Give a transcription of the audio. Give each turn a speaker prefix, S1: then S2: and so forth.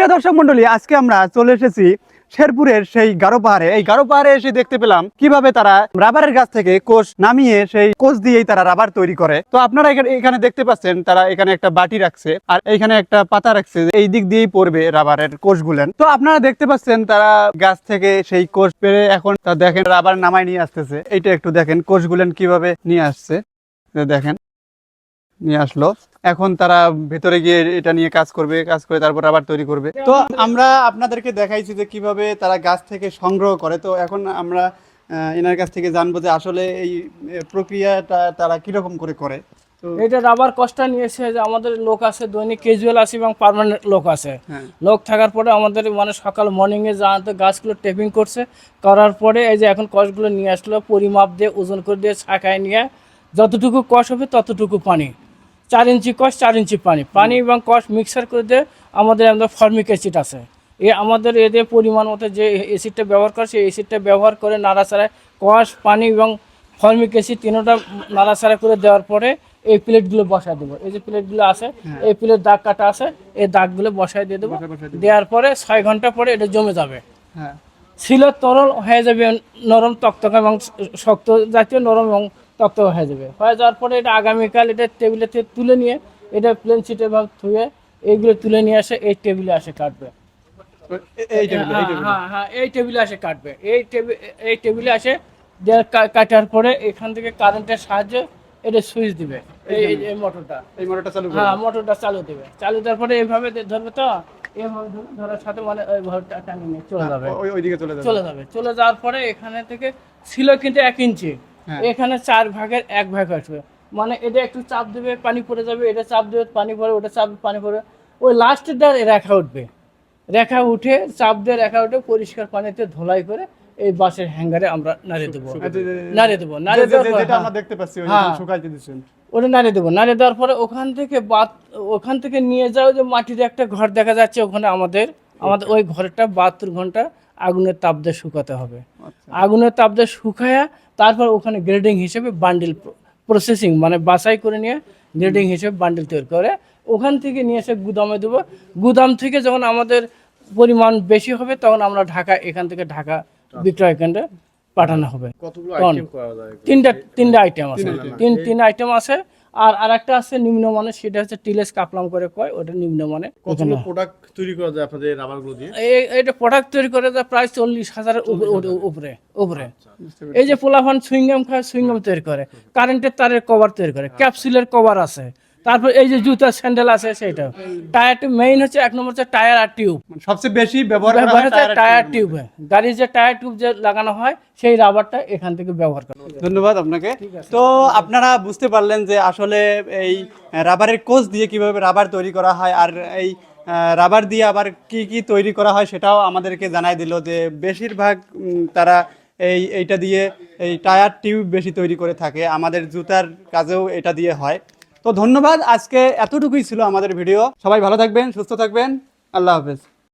S1: সুপ্রিয় দর্শক মন্ডলী, আজকে আমরা চলে এসেছি শেরপুরের সেই গারো পাহাড়ে। এই গারো পাহাড়ে এসে দেখতে পেলাম কীভাবে তারা রাবারের গাছ থেকে কোষ নামিয়ে সেই কোষ দিয়েই তারা রাবার তৈরি করে। তো আপনারা এখানে- দেখতে পাচ্ছেন তারা এখানে একটা বাটি রাখছে আর এখানে একটা পাতা রাখছে এই দিক দিয়েই পড়বে রাবারের কোষগুলেন তো আপনারা দেখতে পাচ্ছেন তারা গাছ থেকে সেই কোষ পেরে এখন তা দেখেন, রাবার নামায় নিয়ে আসতেছে। এইটা একটু দেখেন কোষগুলেন কীভাবে নিয়ে আসছে। দেখেন। নিয়ে আসলো। এখন তারা ভেতরে গিয়ে এটা নিয়ে কাজ করবে কাজ করে তারপর আবার তৈরি করবে। তো আমরা আপনাদেরকে দেখাইছি যে কীভাবে তারা গাছ থেকে সংগ্রহ করে। তো এখন আমরা এনার কাছ থেকে জানব যে আসলে এই প্রক্রিয়াটা তারা কীরকম করে করে।
S2: এটা রাবার কষ্টটা নিয়েছে যে আমাদের লোক আছে দৈনিক ক্যাজুয়াল আছে এবং পার্মানেন্ট লোক আছে।
S1: হ্যাঁ।
S2: লোক থাকার পরে আমাদের মানে সকাল মর্নিংয়ে জানাতে গাছগুলো টেপিং করছে। করার পরে এই যে এখন কষগুলো নিয়ে আসলো পরিমাপ দিয়ে ওজন করে দিয়ে ছাকায় নিয়ে যতটুকু কষ হবে ততটুকু পানি। চার ইঞ্চি কষ চার ইঞ্চি পানি। পানি এবং কষ মিক্সার করে দিয়ে আমাদের আমাদের ফর্মিক অ্যাসিড আছে। এ আমাদের এদের পরিমাণ মতো যে অ্যাসিডটা ব্যবহার করে সেই অ্যাসিডটা ব্যবহার করে নাড়াচাড়ায় কষ পানি এবং ফর্মিক অ্যাসিড তিনোটা নাড়াচাড়া করে দেওয়ার পরে এই প্লেটগুলো বসায় দেবো। এই যে প্লেটগুলো আছে এই প্লেট দাগ কাটা আছে এই দাগগুলো বসায় দিয়ে দেবো। দেওয়ার পরে ছয় ঘণ্টা পরে এটা জমে যাবে।
S1: হ্যাঁ।
S2: ছিল তরল হয়ে যাবে নরম তক্তকা এবং শক্ত জাতীয় নরম এবং তক্তকা হয়ে যাবে। হয়ে যাওয়ার পরে এটা আগামীকাল এটা টেবিলে থেকে তুলে নিয়ে এটা প্লেন সিটে ভাব ধুয়ে এইগুলো তুলে নিয়ে আসে এই টেবিলে আসে কাটবে।
S1: এই টেবিলে
S2: হ্যাঁ, হ্যাঁ হ্যাঁ এই টেবিলে আসে কাটবে। এই টেবিল এই টেবিলে আসে কাটার পরে এখান থেকে কারেন্টের সাহায্যে এটা সুইচ দিবে এই এই- মোটরটা
S1: এই মোটরটা চালু
S2: হ্যাঁ মোটরটা চালু দেবে। চালু দেওয়ার পরে এইভাবে ধরবে তো? এইভাবে ধরার সাথে মানে ওইভাবে টা- টানিয়ে নিয়ে চলে যাবে।
S1: ওই ওইদিকে চলে যাবে।
S2: চলে যাবে। চলে যাওয়ার পরে এখানে থেকে ছিল কিন্তু এক ইঞ্চি।
S1: হ্যাঁ।
S2: এখানে চার ভাগের এক ভাগ আসবে। মানে এটা একটু চাপ দেবে পানি পড়ে যাবে এটা চাপ দেবে পানি পড়ে ওটা চাপ পানি পড়ে। ওই লাস্টেরটা রেখা উঠবে। রেখা উঠে চাপ দিয়ে রেখা উঠে পরিষ্কার পানিতে ধোলাই করে এই বাসের হ্যাঙ্গারে আমরা নাড়িয়ে দেবো।
S1: যে- যে-
S2: নাড়িয়ে দেবো
S1: যে-
S2: দেওয়ার পরে-
S1: যেটা
S2: হ্যাঁ।
S1: আমরা দেখতে পাচ্ছি
S2: হ্যাঁ।
S1: শুকাইতে দিচ্ছেন।
S2: ওটা নাড়িয়ে দেবো নাড়িয়ে দেওয়ার পরে ওখান থেকে বাত ওখান থেকে নিয়ে যাও যে মাটির একটা ঘর দেখা যাচ্ছে ওখানে আমাদের আমাদের ওই ঘরটা বাহাত্তর ঘণ্টা আগুনের তাপ দিয়ে শুকাতে হবে।
S1: আচ্ছা।
S2: আগুনের তাপ দিয়ে শুকায়া তারপর ওখানে গ্রেডিং হিসেবে বান্ডিল প্রসেসিং মানে বাছাই করে নিয়ে গ্রেডিং হিসেবে বান্ডিল তৈরি করে ওখান থেকে নিয়ে এসে গুদামে দেবো। গুদাম থেকে যখন আমাদের পরিমাণ বেশি হবে তখন আমরা ঢাকা এখান থেকে ঢাকা বিক্রয় কেন্দ্রে পাঠানো হবে। তিনটা তিনটা আইটেম আছে। তিন তিন আইটেম আছে। আর একটা আছে নিম্নমানের সেটা হচ্ছে টিলেস কাপলাম করে কয় ওটা নিম্নমানের।
S3: কতগুলো প্রোডাক্ট তৈরি করা যায় আপনাদের রাবারগুলো দিয়ে?
S2: এই এটা প্রোডাক্ট তৈরি করে যায় প্রায় চল্লিশ হাজারের উপ- উপ- উপরে উপরে। এই যে পোলাফান সুইংগাম খায় সুইংগাম তৈরি করে। কারেন্টের তারের কভার তৈরি করে। ক্যাপসুলের কভার আছে। তারপর এই যে জুতা স্যান্ডেল আছে সেটা টায়ার মেইন হচ্ছে এক নম্বর হচ্ছে টায়ার আর টিউব
S1: মানে সবচেয়ে বেশি ব্যবহার করা
S2: হচ্ছে
S1: টায়ার
S2: টায়ার টিউব গাড়ির যে টায়ার টিউব যে লাগানো হয় সেই রাবারটা এখান থেকে ব্যবহার করা
S1: ধন্যবাদ আপনাকে। তো আপনারা বুঝতে পারলেন যে আসলে এই রাবারের কোচ দিয়ে কীভাবে রাবার তৈরি করা হয় আর এই রাবার দিয়ে আবার কি কি তৈরি করা হয় সেটাও আমাদেরকে জানাই দিল যে বেশিরভাগ তারা এই এইটা দিয়ে এই টায়ার টিউব বেশি তৈরি করে থাকে। আমাদের জুতার কাজেও এটা দিয়ে হয়। তো ধন্যবাদ আজকে এতটুকুই ছিল আমাদের ভিডিও। সবাই ভালো থাকবেন সুস্থ থাকবেন। আল্লাহ হাফেজ।